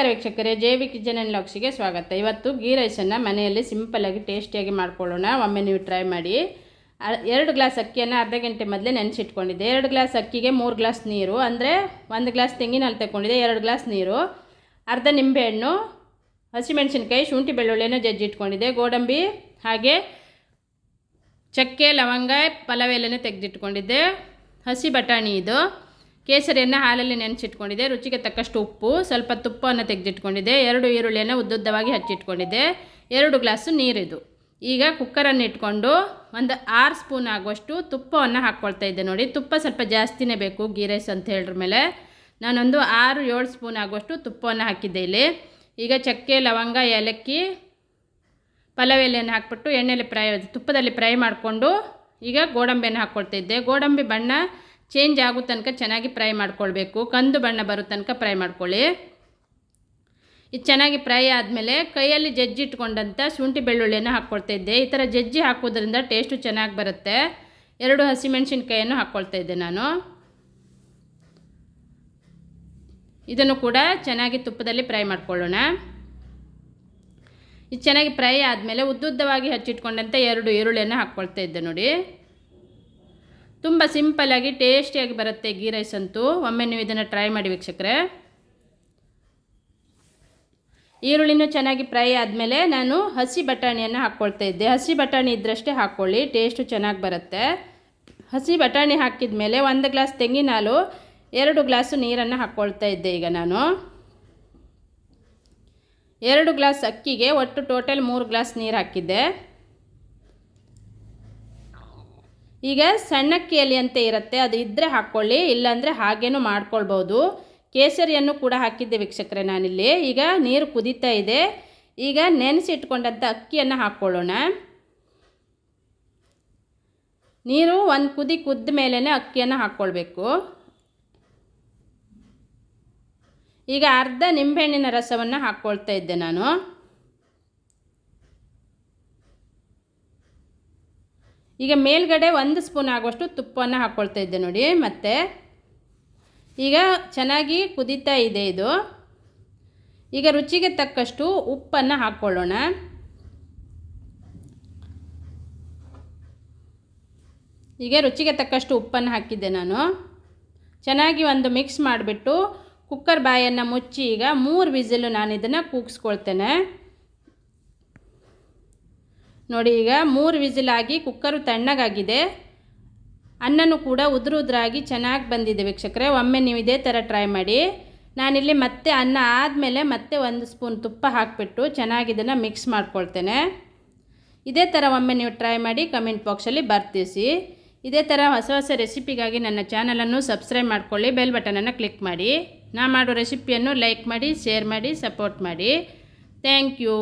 ನಮಸ್ಕಾರ ವೀಕ್ಷಕರೇ, J V kitchen and ಲಾಕ್ಸಿಗೆ ಸ್ವಾಗತ. ಇವತ್ತು ಗೀ ರೈಸನ್ನು ಮನೆಯಲ್ಲಿ ಸಿಂಪಲ್ಲಾಗಿ ಟೇಸ್ಟಿಯಾಗಿ ಮಾಡ್ಕೊಳ್ಳೋಣ. ಒಮ್ಮೆ ನೀವು ಟ್ರೈ ಮಾಡಿ. ಎರಡು ಗ್ಲಾಸ್ ಅಕ್ಕಿಯನ್ನು ಅರ್ಧ ಗಂಟೆ ಮೊದಲೇ ನೆನೆಸಿಟ್ಕೊಂಡಿದ್ದೆ. ಎರಡು ಗ್ಲಾಸ್ ಅಕ್ಕಿಗೆ ಮೂರು ಗ್ಲಾಸ್ ನೀರು, ಅಂದರೆ ಒಂದು ಗ್ಲಾಸ್ ತೆಂಗಿನ ಹಾಲು ತಗೊಂಡಿದ್ದೆ ಎರಡು ಗ್ಲಾಸ್ ನೀರು, ಅರ್ಧ ನಿಂಬೆಹಣ್ಣು, ಹಸಿಮೆಣಸಿನ್ಕಾಯಿ, ಶುಂಠಿ ಬೆಳ್ಳುಳ್ಳಿಯನ್ನು ಜಜ್ಜಿಟ್ಕೊಂಡಿದ್ದೆ. ಗೋಡಂಬಿ ಹಾಗೆ ಚಕ್ಕೆ, ಲವಂಗ, ಪಲಾವ್ ತೆಗೆದಿಟ್ಕೊಂಡಿದ್ದೆ. ಹಸಿ ಬಟಾಣಿ ಇದು. ಕೇಸರಿಯನ್ನು ಹಾಲಲ್ಲಿ ನೆನೆಸಿಟ್ಕೊಂಡಿದ್ದೆ ರುಚಿಗೆ ತಕ್ಕಷ್ಟು ಉಪ್ಪು, ಸ್ವಲ್ಪ ತುಪ್ಪವನ್ನು ತೆಗೆದಿಟ್ಕೊಂಡಿದ್ದೆ ಎರಡು ಈರುಳ್ಳಿಯನ್ನು ಉದ್ದುದ್ದವಾಗಿ ಹಚ್ಚಿಟ್ಕೊಂಡಿದ್ದೆ ಎರಡು ಗ್ಲಾಸು ನೀರಿದು. ಈಗ ಕುಕ್ಕರನ್ನು ಇಟ್ಕೊಂಡು ಒಂದು ಆರು ಸ್ಪೂನ್ ಆಗುವಷ್ಟು ತುಪ್ಪವನ್ನು ಹಾಕ್ಕೊಳ್ತಾ ಇದ್ದೆ ನೋಡಿ. ತುಪ್ಪ ಸ್ವಲ್ಪ ಜಾಸ್ತಿನೇ ಬೇಕು ಗೀ ರೈಸ್ ಅಂತ ಹೇಳಿದ್ರ ಮೇಲೆ. ನಾನೊಂದು ಆರು ಏಳು ಸ್ಪೂನ್ ಆಗುವಷ್ಟು ತುಪ್ಪವನ್ನು ಹಾಕಿದ್ದೆ ಇಲ್ಲಿ. ಈಗ ಚಕ್ಕೆ, ಲವಂಗ, ಏಲಕ್ಕಿ, ಪಲಾವ್ ಎಲೆಯನ್ನು ಹಾಕ್ಬಿಟ್ಟು ಎಣ್ಣೆಯಲ್ಲಿ ಫ್ರೈ, ತುಪ್ಪದಲ್ಲಿ ಫ್ರೈ ಮಾಡಿಕೊಂಡು ಈಗ ಗೋಡಂಬಿಯನ್ನು ಹಾಕ್ಕೊಳ್ತಾ ಇದ್ದೆ. ಗೋಡಂಬಿ ಬಣ್ಣ ಚೇಂಜ್ ಆಗೋ ತನಕ ಚೆನ್ನಾಗಿ ಫ್ರೈ ಮಾಡ್ಕೊಳ್ಬೇಕು. ಕಂದು ಬಣ್ಣ ಬರೋ ತನಕ ಫ್ರೈ ಮಾಡ್ಕೊಳ್ಳಿ. ಇದು ಚೆನ್ನಾಗಿ ಫ್ರೈ ಆದಮೇಲೆ ಕೈಯಲ್ಲಿ ಜಜ್ಜಿಟ್ಕೊಂಡಂಥ ಶುಂಠಿ ಬೆಳ್ಳುಳ್ಳಿಯನ್ನು ಹಾಕ್ಕೊಳ್ತಾ ಇದ್ದೆ. ಈ ಥರ ಜಜ್ಜಿ ಹಾಕೋದ್ರಿಂದ ಟೇಸ್ಟು ಚೆನ್ನಾಗಿ ಬರುತ್ತೆ. ಎರಡು ಹಸಿಮೆಣಸಿನ್ಕಾಯನ್ನು ಹಾಕ್ಕೊಳ್ತಾ ಇದ್ದೆ ನಾನು. ಇದನ್ನು ಕೂಡ ಚೆನ್ನಾಗಿ ತುಪ್ಪದಲ್ಲಿ ಫ್ರೈ ಮಾಡ್ಕೊಳ್ಳೋಣ. ಇದು ಚೆನ್ನಾಗಿ ಫ್ರೈ ಆದಮೇಲೆ ಉದ್ದುದ್ದವಾಗಿ ಹಚ್ಚಿಟ್ಕೊಂಡಂಥ ಎರಡು ಈರುಳ್ಳಿಯನ್ನು ಹಾಕ್ಕೊಳ್ತಾ ಇದ್ದೆ ನೋಡಿ. ತುಂಬ ಸಿಂಪಲ್ಲಾಗಿ ಟೇಸ್ಟಿಯಾಗಿ ಬರುತ್ತೆ ಗೀ ರೈಸ್ ಅಂತೂ. ಒಮ್ಮೆ ನೀವು ಇದನ್ನು ಟ್ರೈ ಮಾಡಿ ವೀಕ್ಷಕರೇ. ಈರುಳ್ಳಿನೂ ಚೆನ್ನಾಗಿ ಫ್ರೈ ಆದಮೇಲೆ ನಾನು ಹಸಿ ಬಟಾಣಿಯನ್ನು ಹಾಕ್ಕೊಳ್ತಾ ಇದ್ದೆ. ಹಸಿ ಬಟಾಣಿ ಇದ್ದರಷ್ಟೇ ಹಾಕ್ಕೊಳ್ಳಿ ಟೇಸ್ಟು ಚೆನ್ನಾಗಿ ಬರುತ್ತೆ. ಹಸಿ ಬಟಾಣಿ ಹಾಕಿದ ಮೇಲೆ ಒಂದು ಗ್ಲಾಸ್ ತೆಂಗಿನ ಹಾಲು, ಎರಡು ಗ್ಲಾಸು ನೀರನ್ನು ಹಾಕ್ಕೊಳ್ತಾ ಇದ್ದೆ ಈಗ ನಾನು. ಎರಡು ಗ್ಲಾಸ್ ಅಕ್ಕಿಗೆ ಒಟ್ಟು ಟೋಟಲ್ ಮೂರು ಗ್ಲಾಸ್ ನೀರು ಹಾಕಿದ್ದೆ. ಈಗ ಸಣ್ಣಕ್ಕಿಯಲ್ಲಿ ಅಂತ ಇರುತ್ತೆ, ಅದು ಇದ್ದರೆ ಹಾಕ್ಕೊಳ್ಳಿ, ಇಲ್ಲಾಂದರೆ ಹಾಗೇನೂ ಮಾಡ್ಕೊಳ್ಬೋದು. ಕೇಸರಿಯನ್ನು ಕೂಡ ಹಾಕಿದ್ದೆ ವೀಕ್ಷಕರೇ ನಾನಿಲ್ಲಿ. ಈಗ ನೀರು ಕುದೀತಾ ಇದೆ. ಈಗ ನೆನೆಸಿಟ್ಕೊಂಡಂಥ ಅಕ್ಕಿಯನ್ನು ಹಾಕ್ಕೊಳ್ಳೋಣ. ನೀರು ಒಂದು ಕುದಿ ಕುದ್ದ ಮೇಲೇ ಅಕ್ಕಿಯನ್ನು ಹಾಕ್ಕೊಳ್ಬೇಕು. ಈಗ ಅರ್ಧ ನಿಂಬೆಹಣ್ಣಿನ ರಸವನ್ನು ಹಾಕ್ಕೊಳ್ತಾ ಇದ್ದೆ ನಾನು. ಈಗ ಮೇಲ್ಗಡೆ ಒಂದು ಸ್ಪೂನ್ ಆಗುವಷ್ಟು ತುಪ್ಪವನ್ನು ಹಾಕ್ಕೊಳ್ತಾ ಇದ್ದೆ ನೋಡಿ, ಮತ್ತು ಈಗ ಚೆನ್ನಾಗಿ ಕುದೀತಾ ಇದೆ ಇದು. ಈಗ ರುಚಿಗೆ ತಕ್ಕಷ್ಟು ಉಪ್ಪನ್ನು ಹಾಕ್ಕೊಳ್ಳೋಣ ಈಗ ರುಚಿಗೆ ತಕ್ಕಷ್ಟು ಉಪ್ಪನ್ನು ಹಾಕಿದ್ದೆ ನಾನು. ಚೆನ್ನಾಗಿ ಒಂದು ಮಿಕ್ಸ್ ಮಾಡಿಬಿಟ್ಟು ಕುಕ್ಕರ್ ಬಾಯನ್ನು ಮುಚ್ಚಿ ಈಗ ಮೂರು ವಿಸಿಲು ನಾನು ಇದನ್ನು ಕೂಗಿಸ್ಕೊಳ್ತೇನೆ. ನೋಡಿ ಈಗ ಮೂರು ವಿಸಿಲಾಗಿ ಕುಕ್ಕರು ತಣ್ಣಗಾಗಿದೆ. ಅನ್ನನೂ ಕೂಡ ಉದುರು ಉದುರಾಗಿ ಚೆನ್ನಾಗಿ ಬಂದಿದೆ ವೀಕ್ಷಕರೆ. ಒಮ್ಮೆ ನೀವು ಇದೇ ಥರ ಟ್ರೈ ಮಾಡಿ. ನಾನಿಲ್ಲಿ ಮತ್ತೆ ಅನ್ನ ಆದಮೇಲೆ ಮತ್ತೆ ಒಂದು ಸ್ಪೂನ್ ತುಪ್ಪ ಹಾಕಿಬಿಟ್ಟು ಚೆನ್ನಾಗಿ ಇದನ್ನು ಮಿಕ್ಸ್ ಮಾಡ್ಕೊಳ್ತೇನೆ. ಇದೇ ಥರ ಒಮ್ಮೆ ನೀವು ಟ್ರೈ ಮಾಡಿ ಕಮೆಂಟ್ ಬಾಕ್ಸಲ್ಲಿ ಬರ್ತಿಸಿ. ಇದೇ ಥರ ಹೊಸ ಹೊಸ ರೆಸಿಪಿಗಾಗಿ ನನ್ನ ಚಾನಲನ್ನು ಸಬ್ಸ್ಕ್ರೈಬ್ ಮಾಡ್ಕೊಳ್ಳಿ ಬೆಲ್ ಬಟನನ್ನು ಕ್ಲಿಕ್ ಮಾಡಿ. ನಾ ಮಾಡೋ ರೆಸಿಪಿಯನ್ನು ಲೈಕ್ ಮಾಡಿ ಶೇರ್ ಮಾಡಿ ಸಪೋರ್ಟ್ ಮಾಡಿ. Thank you